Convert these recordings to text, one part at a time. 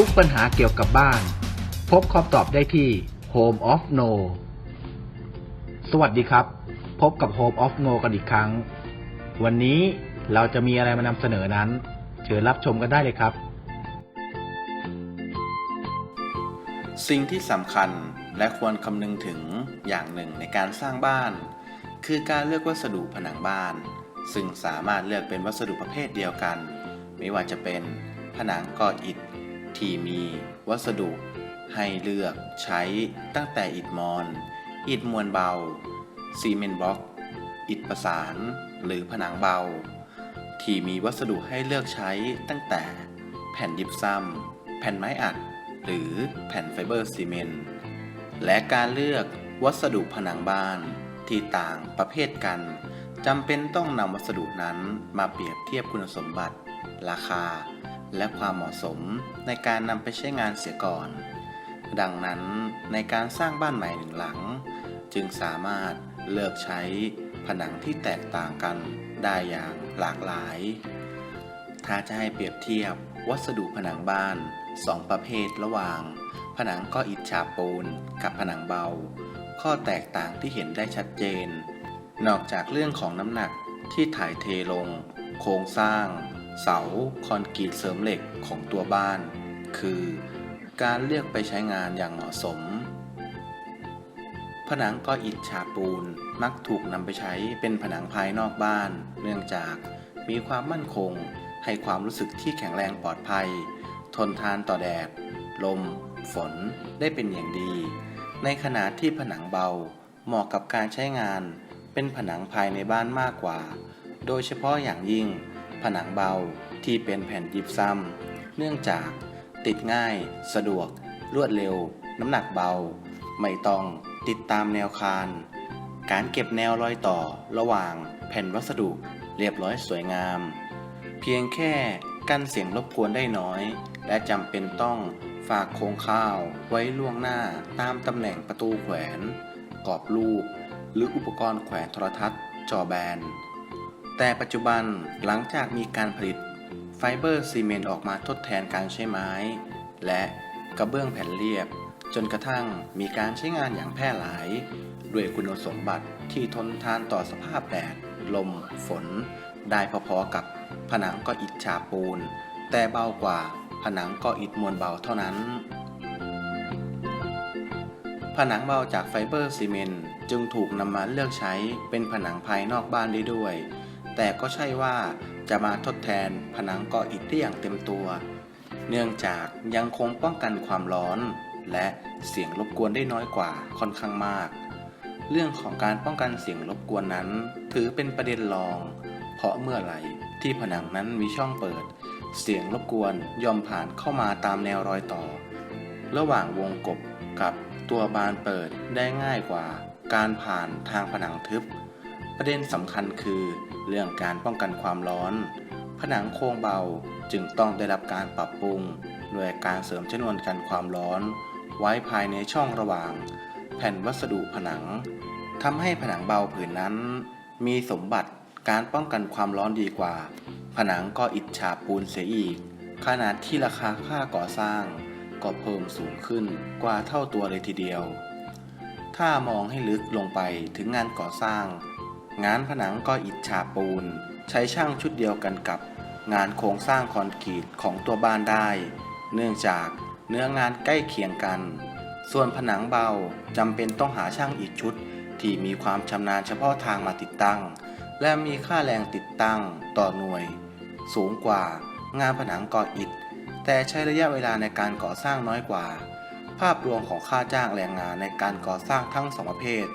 ทุกปัญหาเกี่ยวกับบ้าน พบคำตอบได้ที่ Home of No สวัสดีครับ พบกับ Home of No กันอีกครั้ง วันนี้เราจะมีอะไรมานำเสนอนั้น เชิญรับชมกันได้เลยครับ สิ่งที่สำคัญและควรคำนึงถึงอย่างหนึ่งในการสร้างบ้าน คือการเลือกวัสดุผนังบ้าน ซึ่งสามารถเลือกเป็นวัสดุประเภทเดียวกัน ไม่ว่าจะเป็นผนังก่ออิฐ ที่มีวัสดุให้เลือกใช้ตั้งแต่อิฐมอน อิฐมวลเบา ซีเมนต์บล็อก อิฐประสาน หรือผนังเบา ที่มีวัสดุให้เลือกใช้ตั้งแต่แผ่นยิบซ้ำแผ่นไม้อัด หรือแผ่นไฟเบอร์ซีเมนต์ และการเลือกวัสดุผนังบ้านที่ต่างประเภทกันจำเป็นต้องนำวัสดุนั้นมาเปรียบเทียบคุณสมบัติ ราคา และความเหมาะสมในการนำไปใช้งานเสียก่อน ดังนั้นในการสร้างบ้านใหม่หนึ่งหลัง จึงสามารถเลือกใช้ผนังที่แตกต่างกันได้อย่างหลากหลาย ถ้าจะให้เปรียบเทียบวัสดุผนังบ้านสองประเภทระหว่าง ผนังก่ออิฐฉาบปูนกับผนังเบา ข้อแตกต่างที่เห็นได้ชัดเจน นอกจากเรื่องของน้ำหนักที่ถ่ายเทลง โครงสร้าง เสาคอนกรีตเสริมเหล็กของตัวบ้าน คือ การเลือกไปใช้งานอย่างเหมาะสม ผนังก่ออิฐฉาบปูนมักถูกนำไปใช้เป็นผนังภายนอกบ้าน เนื่องจากมีความมั่นคง ให้ความรู้สึกที่แข็งแรงปลอดภัย ทนทานต่อแดด ลม ฝนได้เป็นอย่างดี ในขณะที่ผนังเบาเหมาะกับการใช้งาน เป็นผนังภายในบ้านมากกว่า โดยเฉพาะอย่างยิ่ง ผนังเบาที่เป็นแผ่นยิบซ้ำเนื่องจากติดง่าย สะดวก รวดเร็ว น้ำหนักเบา ไม่ต้องติดตามแนวคาน การเก็บแนวรอยต่อระหว่างแผ่นวัสดุเรียบร้อยสวยงาม เพียงแค่กั้นเสียงรบกวนได้น้อย และจำเป็นต้องฝากโครงข้าวไว้ล่วงหน้าตามตำแหน่งประตูแขวน กรอบรูป หรืออุปกรณ์แขวนโทรทัศน์จอแบน แต่ปัจจุบันหลังจากมีการผลิตไฟเบอร์ซีเมนต์ออกมาทดแทนการใช้ไม้ และกระเบื้องแผ่นเรียบ จนกระทั่งมีการใช้งานอย่างแพร่หลาย ด้วยคุณสมบัติที่ทนทานต่อสภาพแดด ลม ฝน ได้พอๆกับผนังก่ออิฐฉาบปูน แต่เบากว่าผนังก่ออิฐมวลเบาเท่านั้น ผนังเบาจากไฟเบอร์ซีเมนต์จึงถูกนำมาเลือกใช้เป็นผนังภายนอกบ้านได้ด้วย แต่ก็ใช่ว่าจะมาทดแทนผนังก่ออิฐได้อย่างเต็มตัว เนื่องจากยังคงป้องกันความร้อน และเสียงรบกวนได้น้อยกว่าค่อนข้างมาก เรื่องของการป้องกันเสียงรบกวนนั้น ถือเป็นประเด็นรอง เพราะเมื่อไหร่ที่ผนังนั้นมีช่องเปิด เสียงรบกวนยอมผ่านเข้ามาตามแนวรอยต่อ ระหว่างวงกบกับตัวบานเปิดได้ง่ายกว่า การผ่านทางผนังทึบ ประเด็นสำคัญคือ เรื่องการป้องกันความร้อน ผนังโครงเบาจึงต้องได้รับการปรับปรุงด้วยการเสริมชนวนกันความร้อน ไว้ภายในช่องระหว่าง แผ่นวัสดุผนังทำให้ผนังเบาผืนนั้น มีสมบัติการป้องกันความร้อนดีกว่า ผนังก็อิฐฉาบปูนเสียอีก ขนาดที่ราคาค่าก่อสร้าง ก็เพิ่มสูงขึ้นกว่าเท่าตัวเลยทีเดียว ถ้ามองให้ลึกลงไปถึงงานก่อสร้าง งานผนังก็อิฐฉาบปูน ใช้ช่างชุดเดียวกันกับ งานโครงสร้างคอนกรีตของตัวบ้านได้ เนื่องจากเนื้องานใกล้เคียงกัน ส่วนผนังเบาจำเป็นต้องหาช่างอีกชุด ที่มีความชำนาญเฉพาะทางมาติดตั้ง และมีค่าแรงติดตั้งต่อหน่วย สูงกว่างานผนังก่ออิฐ แต่ใช้ระยะเวลาในการก่อสร้างน้อยกว่า ภาพรวมของค่าจ้างแรงงานในการก่อสร้างทั้งสองประเภท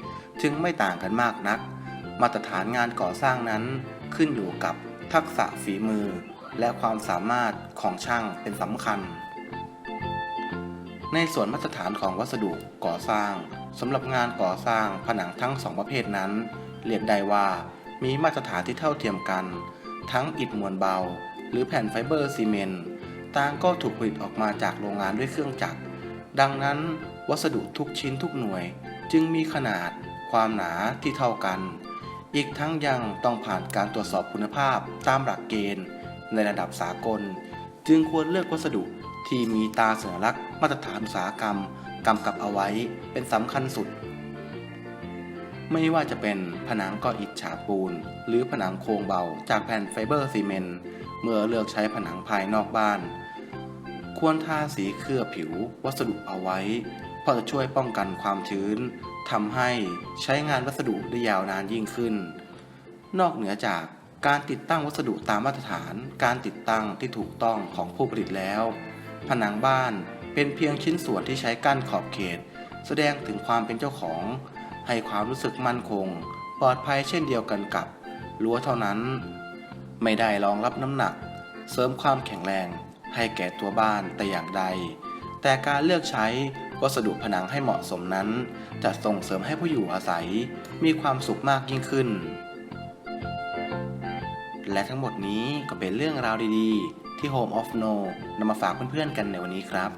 จึงไม่ต่างกันมากนัก มาตรฐานงานก่อสร้างนั้นขึ้นอยู่กับทักษะฝีมือ และความสามารถของช่างเป็นสำคัญ ในส่วนมาตรฐานของวัสดุก่อสร้างสำหรับงานก่อสร้างผนังทั้งสองประเภทนั้น เรียกได้ว่ามีมาตรฐานที่เท่าเทียมกัน ทั้งอิฐมวลเบา หรือแผ่นไฟเบอร์ซีเมนต์ต่างก็ถูกผลิตออกมาจากโรงงานด้วยเครื่องจักร ดังนั้น วัสดุทุกชิ้นทุกหน่วย จึงมีขนาดความหนาที่เท่ากัน อีกทั้งยังต้องผ่านการตรวจสอบคุณภาพตามหลักเกณฑ์ ในระดับสากล จึงควรเลือกวัสดุที่มีตาสัญลักษณ์มาตรฐานอุตสาหกรรมกำกับเอาไว้เป็นสำคัญสุด ไม่ว่าจะเป็นผนังก่ออิฐฉาบปูน หรือผนังโครงเบาจากแผ่นไฟเบอร์ซีเมนต์เมื่อเลือกใช้ผนังภายนอกบ้าน ควรทาสีเคลือบผิววัสดุเอาไว้เพราะจะช่วยป้องกันความชื้น ทำให้ใช้งานวัสดุได้ยาวนานยิ่งขึ้น นอกเหนือจากการติดตั้งวัสดุตามมาตรฐาน การติดตั้งที่ถูกต้องของผู้ผลิตแล้ว ผนังบ้านเป็นเพียงชิ้นส่วนที่ใช้กั้นขอบเขต แสดงถึงความเป็นเจ้าของ ให้ความรู้สึกมั่นคง ปลอดภัยเช่นเดียวกันกับรั้วเท่านั้น ไม่ได้รองรับน้ำหนัก เสริมความแข็งแรงให้แก่ตัวบ้านแต่อย่างใด แต่การเลือกใช้ วัสดุผนังให้เหมาะสมนั้น จะส่งเสริมให้ผู้อยู่อาศัยมีความสุขมากยิ่งขึ้น และทั้งหมดนี้ก็เป็นเรื่องราวดีๆ ที่ Home of No นำมาฝากเพื่อนๆกันในวันนี้ครับ